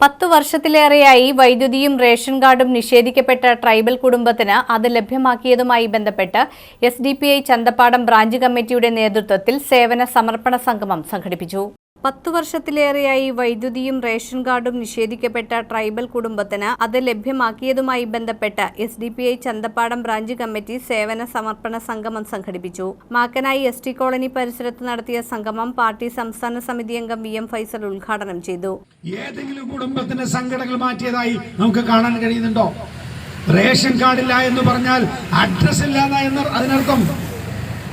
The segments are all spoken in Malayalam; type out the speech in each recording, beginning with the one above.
പത്തു വർഷത്തിലേറെയായി വൈദ്യുതിയും റേഷൻ കാർഡും നിഷേധിക്കപ്പെട്ട ട്രൈബൽ കുടുംബത്തിന് അത് ലഭ്യമാക്കിയതുമായി ബന്ധപ്പെട്ട് S D P I Chanthappadam branch കമ്മിറ്റിയുടെ നേതൃത്വത്തിൽ സേവന സമർപ്പണ സംഗമം സംഘടിപ്പിച്ചു. പത്തു വർഷത്തിലേറെയായി വൈദ്യുതിയും റേഷൻ കാർഡും നിഷേധിക്കപ്പെട്ട ട്രൈബൽ കുടുംബത്തിന് അത് ലഭ്യമാക്കിയതുമായി ബന്ധപ്പെട്ട് S D P I Chanthappadam branch committee സേവന സമർപ്പണ സംഗമം സംഘടിപ്പിച്ചു. മാക്കനായി എസ് ടി കോളനി പരിസരത്ത് നടത്തിയ സംഗമം പാർട്ടി സംസ്ഥാന സമിതി അംഗം വി എം ഫൈസൽ ഉദ്ഘാടനം ചെയ്തു. ഏതെങ്കിലും കുടുംബത്തിന്റെ സങ്കടങ്ങൾ മാറ്റിയതായി നമുക്ക് കാണാൻ കഴിയുന്നുണ്ടോ? റേഷൻ കാർഡില്ല എന്ന് പറഞ്ഞാൽ അഡ്രസ് ഇല്ലാത എന്ന് അതിനർത്ഥം.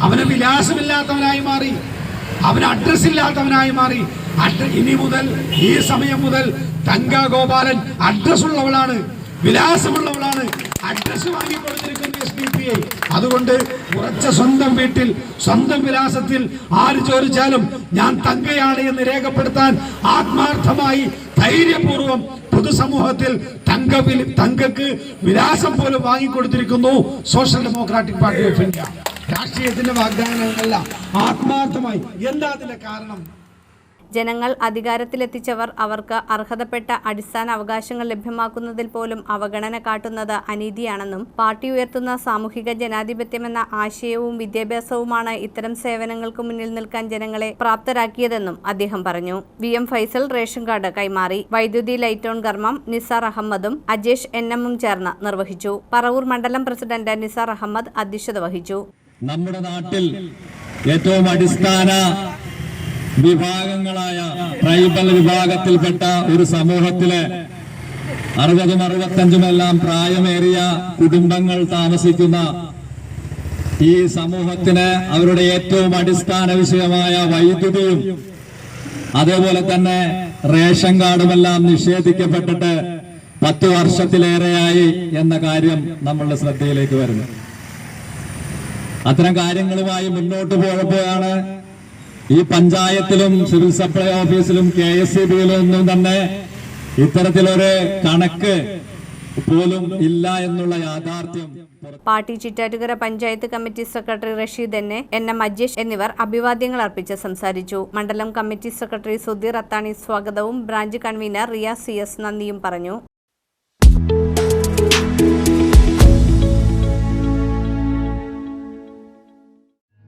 അവന് വിലാസമില്ലാത്തവനായി മാറി. അവന് അഡ്രസ് ഇല്ലാത്തവനായി മാറി. ഇനി മുതൽ ഈ സമയം മുതൽ തങ്ക ഗോപാലൻ അഡ്രസ് ഉള്ളവളാണ് വിലാസമുള്ളവളാണ്. അഡ്രസ് വാങ്ങിക്കൊടുത്തിരിക്കുന്നു എസ് ഡി പി ഐ അതുകൊണ്ട് ഉറച്ച സ്വന്തം വീട്ടിൽ സ്വന്തം വിലാസത്തിൽ ആര് ചോദിച്ചാലും ഞാൻ തങ്കയാണ് എന്ന് രേഖപ്പെടുത്താൻ ആത്മാർത്ഥമായി ധൈര്യപൂർവം പൊതുസമൂഹത്തിൽ തങ്ക തങ്കക്ക് വിലാസം പോലും വാങ്ങിക്കൊടുത്തിരിക്കുന്നു social democratic party of India. രാഷ്ട്രീയത്തിന്റെ വാഗ്ദാനങ്ങളല്ല ആത്മാർത്ഥമായി. എന്താ അതിന്റെ കാരണം? ജനങ്ങൾ അധികാരത്തിലെത്തിച്ചവർ അവർക്ക് അർഹതപ്പെട്ട അടിസ്ഥാന അവകാശങ്ങൾ ലഭ്യമാക്കുന്നതിൽ പോലും അവഗണന കാട്ടുന്നത് അനീതിയാണെന്നും പാർട്ടി ഉയർത്തുന്ന സാമൂഹിക ജനാധിപത്യമെന്ന ആശയവും വിദ്യാഭ്യാസവുമാണ് ഇത്തരം സേവനങ്ങൾക്ക് മുന്നിൽ നിൽക്കാൻ ജനങ്ങളെ പ്രാപ്തരാക്കിയതെന്നും അദ്ദേഹം പറഞ്ഞു. V M Faisal ration card കൈമാറി. വൈദ്യുതി ലൈറ്റ് ഓൺ കർമ്മം നിസാർ അഹമ്മദും അജേഷ് എൻ എമ്മും ചേർന്ന് നിർവഹിച്ചു. പറവൂർ മണ്ഡലം പ്രസിഡന്റ് നിസാർ അഹമ്മദ് അധ്യക്ഷത വഹിച്ചു. നമ്മുടെ നാട്ടിൽ ഏറ്റവും അടിസ്ഥാന വിഭാഗങ്ങളായ ട്രൈബൽ വിഭാഗത്തിൽപ്പെട്ട ഒരു സമൂഹത്തിലെ അറുപതും അറുപത്തഞ്ചുമെല്ലാം പ്രായമേറിയ കുടുംബങ്ങൾ താമസിക്കുന്ന ഈ സമൂഹത്തിന് അവരുടെ ഏറ്റവും അടിസ്ഥാന വിഷയമായ വൈദ്യുതിയും അതേപോലെ തന്നെ റേഷൻ കാർഡുമെല്ലാം നിഷേധിക്കപ്പെട്ടിട്ട് പത്ത് വർഷത്തിലേറെയായി എന്ന കാര്യം നമ്മളുടെ ശ്രദ്ധയിലേക്ക് വരുന്നു. അത്തരം കാര്യങ്ങളുമായി മുന്നോട്ട് പോയപ്പോഴാണ് ഈ പഞ്ചായത്തിലും സിവിൽ സപ്ലൈ ഓഫീസിലും കെ എസ് സി ബിയിലും ഒന്നും തന്നെ ഇത്തരത്തിലൊരു കണക്ക് പോലും ഇല്ല എന്നുള്ള യാഥാർത്ഥ്യം party Chittattukara panchayat committee secretary Rasheed എന്നെ എൻ എം അജേഷ് എന്നിവർ അഭിവാദ്യങ്ങൾ അർപ്പിച്ച് സംസാരിച്ചു. മണ്ഡലം കമ്മിറ്റി സെക്രട്ടറി സുധീർ അത്താണി സ്വാഗതവും branch convener Riya C S നന്ദിയും പറഞ്ഞു.